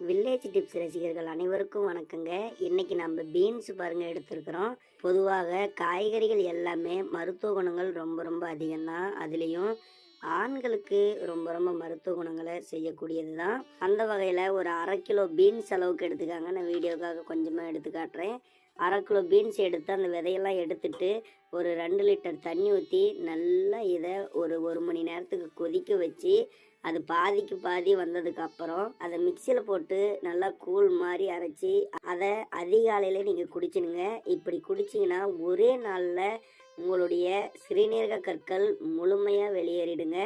Village tips ரசிகர்கள் அனைவருக்கும் வணக்கங்க. இன்னைக்கு நம்ம பீன்ஸ் பாருங்க எடுத்திருக்கிறோம். பொதுவாக காய்கறிகள் எல்லாமே மருத்துவ குணங்கள் ரொம்ப ரொம்ப அதிகம்தான். அதுலேயும் ஆண்களுக்கு ரொம்ப ரொம்ப மருத்துவ குணங்களை செய்யக்கூடியது தான் அந்த வகையில் ஒரு அரை கிலோ பீன்ஸ் அளவுக்கு எடுத்துக்காங்க. நான் வீடியோக்காக கொஞ்சமாக எடுத்து காட்டுறேன். அரை கிலோ பீன்ஸ் எடுத்து அந்த விதையெல்லாம் எடுத்துட்டு ஒரு ரெண்டு லிட்டர் தண்ணி ஊற்றி நல்லா இதை ஒரு ஒரு மணி நேரத்துக்கு கொதிக்க வச்சு அது பாதிக்கு பாதி வந்ததுக்கு அப்புறம் அதை மிக்சியில் போட்டு நல்லா கூழ் மாதிரி அரைச்சி அதை அதிகாலையில் நீங்கள் குடிச்சிடுங்க. இப்படி குடிச்சிங்கன்னா ஒரே நாளில் உங்களுடைய சிறுநீரக கற்கள் முழுமையாக வெளியேறிடுங்க.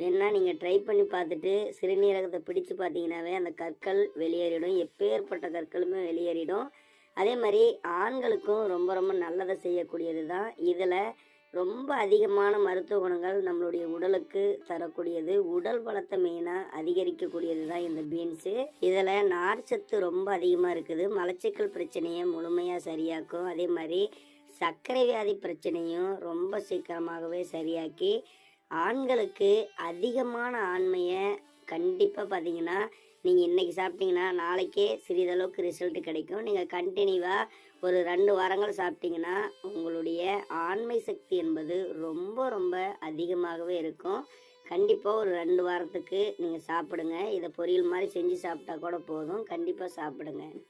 வேணா நீங்கள் ட்ரை பண்ணி பார்த்துட்டு சிறுநீரகத்தை பிடிச்சு பார்த்தீங்கன்னாவே அந்த கற்கள் வெளியேறிடும். எப்பேற்பட்ட கற்களுமே வெளியேறிடும். அதே மாதிரி ஆண்களுக்கும் ரொம்ப ரொம்ப நல்லதை செய்யக்கூடியது தான் இதில் ரொம்ப அதிகமான மருத்துவ குணங்கள் நம்மளுடைய உடலுக்கு தரக்கூடியது. உடல் பலத்தை மெயினாக அதிகரிக்கக்கூடியது தான் இந்த பீன்ஸு இதில் நார் சத்து ரொம்ப அதிகமாக இருக்குது. மலச்சிக்கல் பிரச்சனையை முழுமையாக சரியாக்கும். அதே மாதிரி சர்க்கரை வியாதி பிரச்சனையும் ரொம்ப சீக்கிரமாகவே சரியாக்கி ஆண்களுக்கு அதிகமான ஆண்மையை கண்டிப்பாக பார்த்தீங்கன்னா நீங்கள் இன்றைக்கி சாப்பிட்டீங்கன்னா நாளைக்கே சிறிதளவுக்கு ரிசல்ட் கிடைக்கும். நீங்கள் கண்டினியூவாக ஒரு ரெண்டு வாரங்கள் சாப்பிட்டீங்கன்னா உங்களுடைய ஆண்மை சக்தி என்பது ரொம்ப ரொம்ப அதிகமாகவே இருக்கும். கண்டிப்பாக ஒரு ரெண்டு வாரத்துக்கு நீங்கள் சாப்பிடுங்க. இதை பொரியல் மாதிரி செஞ்சு சாப்பிட்டா கூட போதும். கண்டிப்பாக சாப்பிடுங்க.